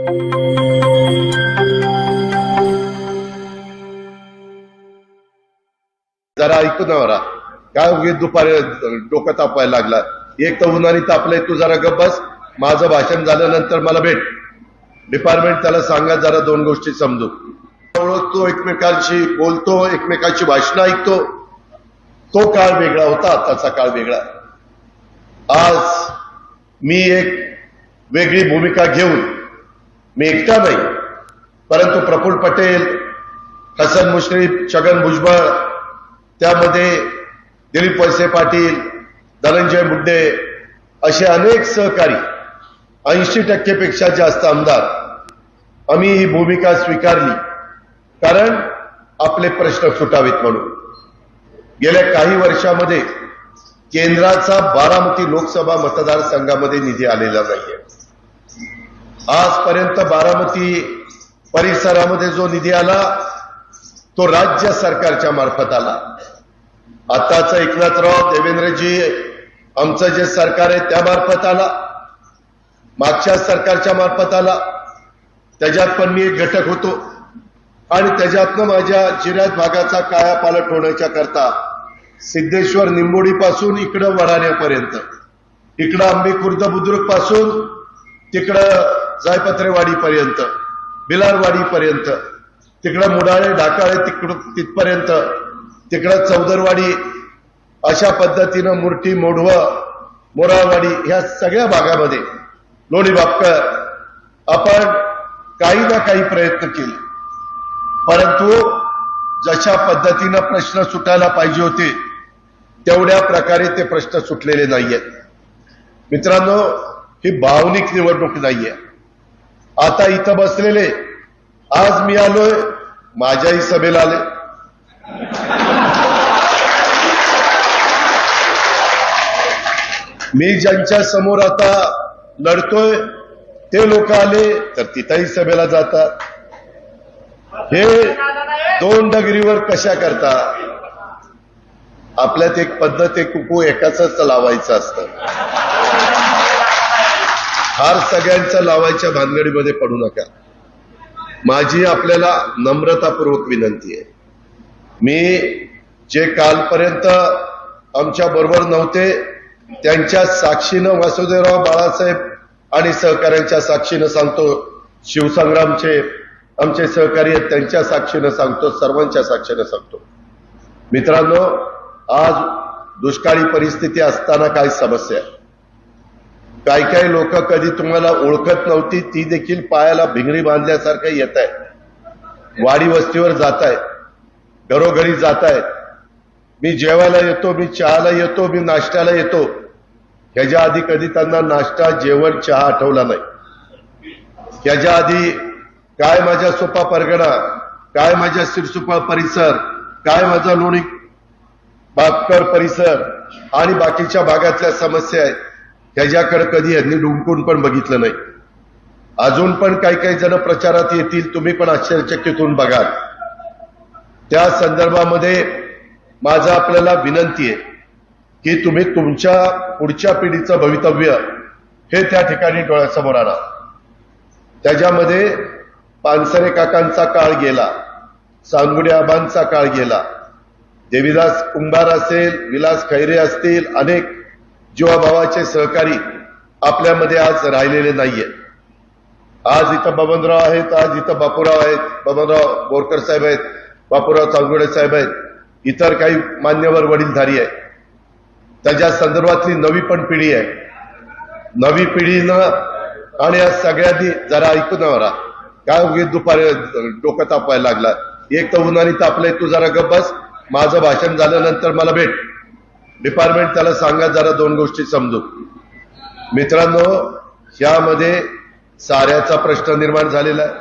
जरा ऐकू ना बरा काय होईल दुपारी डोकं तापायला लागला. एक तर उन्हाने तापलंय तू जरा गप बस. माझं भाषण झाल्यानंतर मला भेट. डिपार्टमेंट त्याला सांगा जरा दोन गोष्टी समजू. ओळखतो एकमेकांशी बोलतो एकमेकांची भाषणं ऐकतो. तो काळ वेगळा होता आताचा काळ वेगळा. आज मी एक वेगळी भूमिका घेऊन मी एकटा नाही. परंतु प्रफुल्ल पटेल हसन मुश्रीफ छगन भुजबळ त्यामध्ये दिलीप वळसे पाटील धनंजय मुंडे असे अनेक सहकारी ऐंशी टक्केपेक्षा जास्त आमदार आम्ही ही भूमिका स्वीकारली. कारण आपले प्रश्न सुटावेत म्हणून. गेल्या काही वर्षामध्ये केंद्राचा बारामती लोकसभा मतदारसंघामध्ये निधी आलेला नाहीये. आजपर्यंत बारामती परिसरामध्ये जो निधी आला तो राज्य सरकारच्या मार्फत आला. आताच एकनाथराव देवेंद्रजी आमचं जे सरकार आहे त्या मार्फत आला. मागच्या सरकारच्या मार्फत आला. त्याच्यात पण मी एक घटक होतो. आणि त्याच्यातनं माझ्या जिऱ्यात भागाचा कायापालट होण्याच्या करता सिद्धेश्वर निंबोडी पासून इकडं वडाण्यापर्यंत इकडं आंबे खुर्द बुद्रुकपासून तिकडं जायपत्रेवाडीपर्यंत बिलारवाडीपर्यंत तिकडं मुडाळे ढाकाळे तिकडं तिथपर्यंत तिकडं चौदरवाडी अशा पद्धतीनं मुरटी मोढवं मोराळवाडी ह्या सगळ्या भागामध्ये लोणी बापकर आपण काही ना काही प्रयत्न केले. परंतु जशा पद्धतीनं प्रश्न सुटायला पाहिजे होते तेवढ्या प्रकारे ते प्रश्न सुटलेले नाहीयेत. मित्रांनो ही भावनिक निवडणूक नाहीये. आता इथं बसलेले. आज मी आलोय माझ्याही सभेला आले. मी ज्यांच्या समोर आता लढतोय ते लोक आले तर तिथंही सभेला जातात. हे दोन डगरीवर कशा करता? आपल्यात एक पद्धत एक कुकू एकाच लावायचं असतं. हार सगळ्यांचा लावायच्या भानगडीमध्ये पडू नका. माझी आपल्याला नम्रतापूर्वक विनंती आहे. मी जे कालपर्यंत आमच्या बरोबर नव्हते त्यांच्या साक्षीनं वासुदेवराव बाळासाहेब आणि सहकाऱ्यांच्या साक्षीनं सांगतो शिवसंग्रामचे आमचे सहकारी आहेत त्यांच्या साक्षीनं सांगतो सर्वांच्या साक्षीनं सांगतो. मित्रांनो आज दुष्काळी परिस्थिती असताना काय समस्या आहे. काही काही लोक कधी तुम्हाला ओळखत नव्हती ती देखील पायाला भिंगरी बांधल्यासारखं येत आहे. वाडी वस्तीवर जात आहे. घरोघरी जात आहेत मी जेवायला येतो मी चहाला येतो मी नाश्त्याला येतो. ह्याच्या आधी कधी त्यांना नाश्ता जेवण चहा आठवला नाही. ह्याच्या आधी काय माझ्या सोपा परगणा काय माझ्या सिरसुपा परिसर काय माझा लोणी बापकर परिसर आणि बाकीच्या भागातल्या समस्या आहेत. त्याच्याकडे कधी यांनी डुंकून पण बघितलं नाही. अजून पण काही काही जण प्रचारात येतील तुम्ही पण आश्चर्यचकित बघाल. त्या संदर्भामध्ये माझा आपल्याला विनंती आहे की तुम्ही तुमच्या पुढच्या पिढीचं भवितव्य हे त्या ठिकाणी डोळ्यासमोर आणा. त्याच्यामध्ये पानसरे काकांचा काळ गेला सांगुडे आबांचा काळ गेला. देवीदास कुंभार असेल विलास खैरे असतील अनेक जीवाभावाचे सहकारी आपल्यामध्ये आज राहिलेले नाहीये. आज इथं बबनराव आहेत आज इथं बापूराव आहेत बबनराव बोरकर साहेब आहेत बापूराव चांगुडे साहेब आहेत इतर काही मान्यवर वडीलधारी आहेत. त्याच्या संदर्भातली नवी पण पिढी आहे. नवी पिढीनं आणि या सगळ्यांनी जरा ऐकू ना काय उगीच दुपारी डोकं तापायला लागला? एक तर उन्हाने तापलंय तू जरा गप्प बस. माझं भाषण झाल्यानंतर मला भेट. डिपार्टमेंट त्याला सांगा जरा दोन गोष्टी समजू. मित्रांनो यामध्ये साऱ्याचा प्रश्न निर्माण झालेला आहे.